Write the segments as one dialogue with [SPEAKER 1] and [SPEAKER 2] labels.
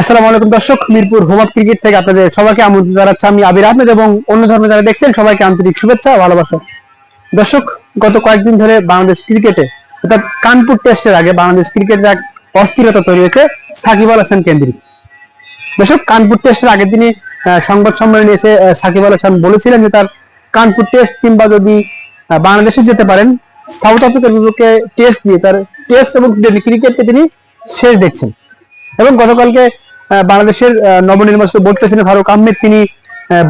[SPEAKER 1] আসসালামু আলাইকুম দর্শক, মিরপুর হোম ক্রিকেট থেকে আপনাদের সবাইকে আমন্ত্রণ জানাচ্ছি। আমি আবির আহমেদ এবং অন্য ধর্মে যারা দেখছেন, সবাইকে আন্তরিক শুভেচ্ছা ভালোবাসা। দর্শক, গত কয়েকদিন ধরে বাংলাদেশ ক্রিকেটে, অর্থাৎ কানপুর টেস্টের আগে বাংলাদেশ ক্রিকেটের এক অস্থিরতা তৈরি হয়েছে, সাকিব আল হাসান কেন্দ্রিক। দর্শক, কানপুর টেস্টের আগের দিনই সংবাদ সম্মেলনে এসে সাকিব আল হাসান বলেছিলেন যে তার কানপুর টেস্ট কিংবা যদি বাংলাদেশে যেতে পারেন, সাউথ আফ্রিকার বিপক্ষে টেস্ট দিয়ে তার টেস্ট এবং ক্রিকেটকে তিনি শেষ দেখছেন। এবং গতকালকে বাংলাদেশের নবনির্বাচিত বোর্ড প্রেসিডেন্ট ফারুক আহমেদ। তিনি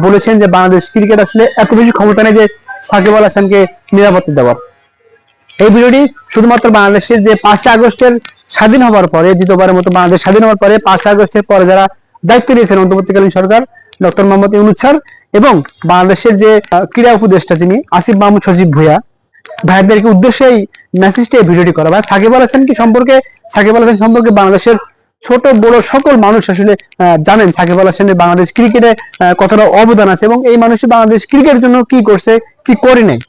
[SPEAKER 1] বলেছেন যে বাংলাদেশ ক্রিকেট আসলে এত বেশি ক্ষমতা নেই যে সাকিব আল হাসানকে নিরাপত্তা দেওয়ার এই ভিডিওটি শুধুমাত্র বাংলাদেশের যে পাঁচই আগস্টের স্বাধীন হওয়ার পরে, দ্বিতীয়বারের মতো বাংলাদেশ স্বাধীন হওয়ার পরে, পাঁচই আগস্টের পরে যারা দায়িত্ব নিয়েছেন অন্তর্বর্তীকালীন সরকার, ডক্টর মোহাম্মদ ইউনুস স্যার এবং বাংলাদেশের যে ক্রীড়া উপদেষ্টা যিনি, আসিফ মাহমুদ সজীব ভুইয়া, ভাইদেরকে উদ্দেশ্যে এই মেসেজটা এই ভিডিওটি করা। ভাই, সাকিব আল হাসান কি সম্পর্কে, সাকিব আল হাসান সম্পর্কে বাংলাদেশের ছোট, বড় সকল মানুষ আসলে জানেন সাকিব আল হাসানের বাংলাদেশ ক্রিকেটে কতটা অবদান আছে এবং এই মানুষ বাংলাদেশ ক্রিকেটের জন্য কি করছে, কি করে নাই?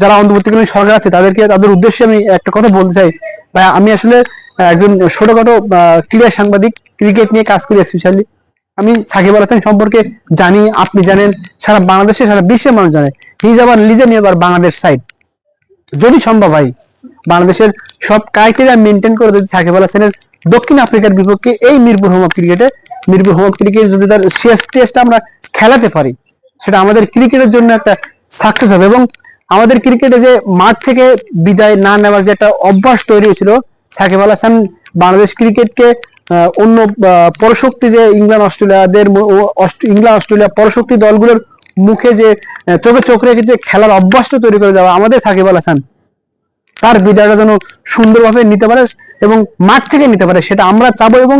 [SPEAKER 1] যারা অন্তর্বর্তীকালীন সরকার আছে তাদেরকে, তাদের উদ্দেশ্যে আমি একটা কথা বলতে চাই। ভাই, আমি আসলে একজন ছোটখাটো ক্রীড়া সাংবাদিক, ক্রিকেট নিয়ে কাজ করি স্পেশালি আমি সাকিব আল হাসান সম্পর্কে জানি, আপনি জানেন, সারা বাংলাদেশে, সারা বিশ্বের মানুষ জানে। হিজ আবার লিজে নিয়ে বাংলাদেশ সাইড যদি সম্ভব হয় বাংলাদেশের সব ক্রাইটেরিয়া মেনটেন করে যদি সাকিব আল হাসানের দক্ষিণ আফ্রিকার বিপক্ষে এই মিরপুর হোম ক্রিকেটে মিরপুর হোম ক্রিকেট যদি তার শেষ টেস্ট আমরা খেলাতে পারি, সেটা আমাদের ক্রিকেটের জন্য একটা সাকসেস হবে এবং আমাদের ক্রিকেটে যে মাঠ থেকে বিদায় না নেওয়ার যে একটা অভ্যাস তৈরি হয়েছিল, সাকিব আল হাসান বাংলাদেশ ক্রিকেটকে অন্য পরশক্তি যে ইংল্যান্ড, অস্ট্রেলিয়াদের ইংল্যান্ড, অস্ট্রেলিয়া পরশক্তি দলগুলোর মুখে যে চোখে চোখ রেখে যে খেলার অভ্যাসটা তৈরি করে দেওয়া আমাদের সাকিব আল হাসান। তার বিদায়টা যেন সুন্দরভাবে নিতে পারে এবং মাঠ থেকে নিতে পারে সেটা আমরা চাবো এবং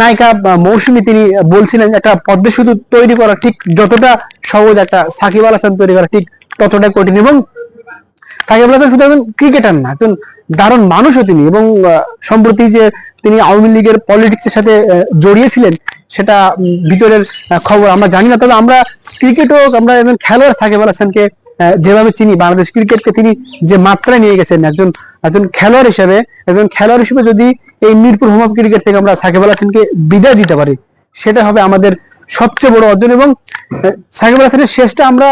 [SPEAKER 1] নায়িকা মৌসুমী তিনি বলছিলেন একটা পদ্ম সেতু তৈরি করা ঠিক যতটা সহজ একটা সাকিব আল হাসান তৈরি করা ঠিক ততটা কঠিন এবং সাকিব আল হাসান শুধু একজন ক্রিকেটার না, একজন দারুণ মানুষও তিনি এবং সম্প্রতি যে তিনি আওয়ামী লীগের পলিটিক্সের সাথে জড়িয়েছিলেন সেটা ভিতরের খবর আমরা জানি না। তবে আমরা ক্রিকেট হোক, আমরা একজন খেলোয়াড় সাকিব আল হাসানকে যেভাবে চিনি বাংলাদেশ ক্রিকেটকে তিনি যে মাত্রায় নিয়ে গেছেন, একজন একজন খেলোয়াড় হিসেবে, একজন খেলোয়াড় হিসেবে যদি এই মিরপুর হোম ক্রিকেট থেকে আমরা সাকিব আল হাসানকে বিদায় দিতে পারি, সেটা হবে আমাদের সবচেয়ে বড় অর্জন এবং সাকিব আল হাসানের শেষটা আমরা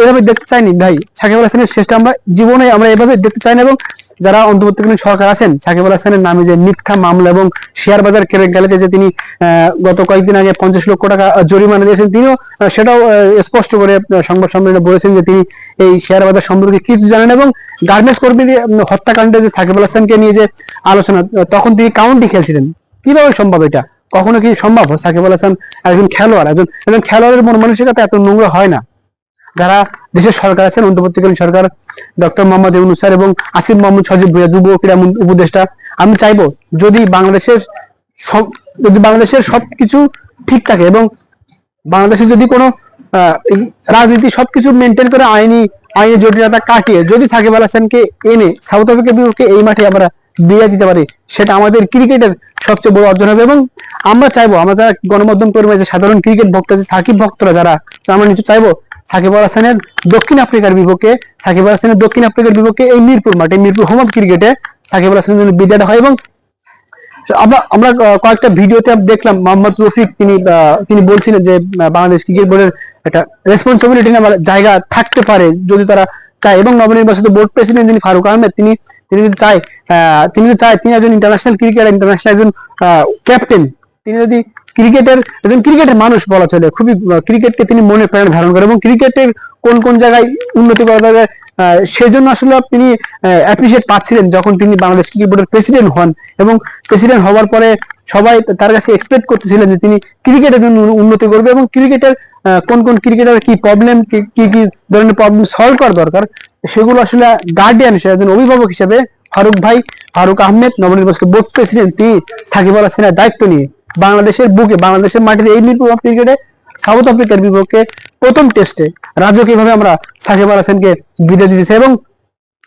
[SPEAKER 1] এভাবে দেখতে চাইনি। ভাই, সাকিব আল হাসানের শেষটা আমরা জীবনে আমরা এভাবে দেখতে চাই না এবং যারা অন্তর্বর্তীকালীন সরকার আছেন সাকিব আল হাসানের নামে যে মিথ্যা মামলা এবং শেয়ার বাজার কেলেঙ্কারিতে যে তিনি গত কয়েকদিন আগে পঞ্চাশ লক্ষ টাকা জরিমানা দিয়েছেন তিনিও সেটাও স্পষ্ট করে সংবাদ সম্মেলনে বলেছেন যে তিনি এই শেয়ার বাজার সম্পর্কে কিছু জানেন এবং গার্মেন্টস কর্মীদের উম, হত্যাকাণ্ডে যে সাকিব আল হাসানকে নিয়ে যে আলোচনা তখন তিনি কাউন্টি খেলছিলেন। কীভাবে সম্ভব এটা? কখনো কি সম্ভব? সাকিব আল হাসান একজন খেলোয়াড় একজন একজন খেলোয়াড়ের মন মানসিকতা এত নোংরা হয় না। যারা দেশের সরকার আছেন, অন্তর্বর্তীকালীন সরকার, ডক্টর মোহাম্মদ ইউনুস স্যার এবং আসিফ মোহাম্মদ সজিব ভুইয়া, যুব ক্রীড়া উপদেষ্টা, আমি চাইব যদি বাংলাদেশের সব যদি বাংলাদেশের সবকিছু ঠিক থাকে এবং বাংলাদেশে যদি কোনো রাজনীতি সবকিছু মেনটেন করে আইনি আইনি জটিলতা কাটিয়ে যদি সাকিব আল হাসানকে এনে সাউথ আফ্রিকার বিপক্ষে এই মাঠে আমরা দিয়ে দিতে পারি, সেটা আমাদের ক্রিকেটের সবচেয়ে বড় অর্জন হবে এবং আমরা চাইব, আমরা যারা গণমাধ্যম কর্মী আছে, সাধারণ ক্রিকেট ভক্ত আছে, সাকিব ভক্তরা যারা আমরা নিশ্চয় চাইব সাকিব আল হাসানের দক্ষিণ আফ্রিকার বিপক্ষে, সাকিব আল হাসানের দক্ষিণ আফ্রিকার বিপক্ষে এই মিরপুর মাঠে মিরপুর হোম ক্রিকেটে সাকিব আল হাসানের জন্য বিদায়টা হয় এবং আমরা আমরা কয়েকটা ভিডিওতে দেখলাম মোহাম্মদ রফিক, তিনি তিনি বলছিলেন যে বাংলাদেশ ক্রিকেট বোর্ডের একটা রেসপন্সিবিলিটি নেওয়ার জায়গা থাকতে পারে যদি তারা চায় এবং নবনির্বাচিত বোর্ড প্রেসিডেন্ট যিনি ফারুক আহমেদ, তিনি তিনি যদি চায় তিনি যদি চায় তিনি একজন ইন্টারন্যাশনাল ক্রিকেটার ইন্টারন্যাশনাল একজন ক্যাপ্টেন তিনি যদি ক্রিকেটের, একজন ক্রিকেটের মানুষ বলা চলে। খুবই ক্রিকেটকে তিনি মনে প্রাণে ধারণ করে এবং ক্রিকেটের কোন কোন জায়গায় উন্নতি করা যাবে সেজন্য আসলে তিনি অ্যাপ্রিসিয়েট পাচ্ছিলেন যখন তিনি বাংলাদেশ ক্রিকেট বোর্ডের প্রেসিডেন্ট হন এবং প্রেসিডেন্ট হওয়ার পরে সবাই তার কাছে এক্সপেক্ট করতেছিলেন যে তিনি ক্রিকেটের জন্য উন্নতি করবে এবং ক্রিকেটের কোন কোন ক্রিকেটার কি প্রবলেম কি কি ধরনের প্রবলেম সলভ করা দরকার, সেগুলো আসলে গার্ডিয়ান হিসেবে, একজন অভিভাবক হিসেবে ফারুক ভাই, ফারুক আহমেদ, নবনির্বাচিত বোর্ড প্রেসিডেন্ট তিনি সাকিব আল হাসানের দায়িত্ব নিয়ে বাংলাদেশের বুকে, বাংলাদেশের মাটিতে এই মিরপুর ক্রিকেটে, সাউথ আফ্রিকার বিপক্ষে প্রথম টেস্টে রাজকীয়ভাবে আমরা সাকিব আল হাসানকে বিদায় দিতেছি এবং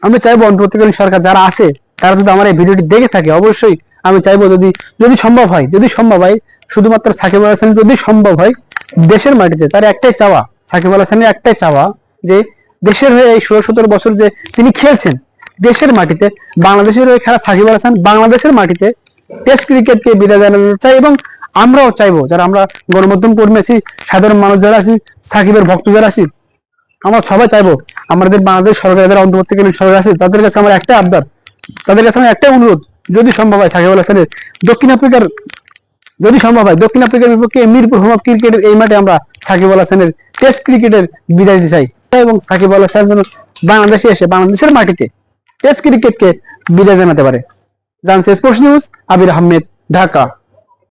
[SPEAKER 1] আমি চাইব অন্তর্বর্তীকালীন সরকার যারা আছে, তারা যদি আমার এই ভিডিওটি দেখে থাকে, অবশ্যই আমি চাইব যদি যদি সম্ভব হয়, যদি সম্ভব হয়, শুধুমাত্র সাকিব আল হাসান যদি সম্ভব হয়, দেশের মাটিতে তার একটাই চাওয়া, সাকিব আল হাসানের একটাই চাওয়া যে দেশের হয়ে এই ষোলো সতেরো বছর যে তিনি খেলছেন, দেশের মাটিতে, বাংলাদেশের হয়ে খেলা সাকিব আল হাসান বাংলাদেশের মাটিতে টেস্ট ক্রিকেটকে বিদায় জানাতে চাই এবং আমরাও চাইব, যারা আমরা গণমাধ্যম কর্মী আছি, সাধারণ মানুষ যারা আছি, সাকিবের ভক্ত যারা আছি, আমরা সবাই চাইব, আমাদের বাংলাদেশ সরকার যারা অন্তর্বর্তীকালীন সরকার আছে, তাদের কাছে আমার একটা আবদার, তাদের কাছে আমার একটা অনুরোধ, যদি সম্ভব হয় সাকিব আল হাসানের দক্ষিণ আফ্রিকার, যদি সম্ভব হয়, দক্ষিণ আফ্রিকার বিপক্ষে মিরপুর হোম ক্রিকেটের এই মাঠে আমরা সাকিব আল হাসানের টেস্ট ক্রিকেটের বিদায় দিতে চাই। এবং সাকিব আল হাসান যেন বাংলাদেশে এসে বাংলাদেশের মাটিতে টেস্ট ক্রিকেটকে বিদায় জানাতে পারে। জানছে স্পোর্টস নিউজ আবির আহমেদ ঢাকা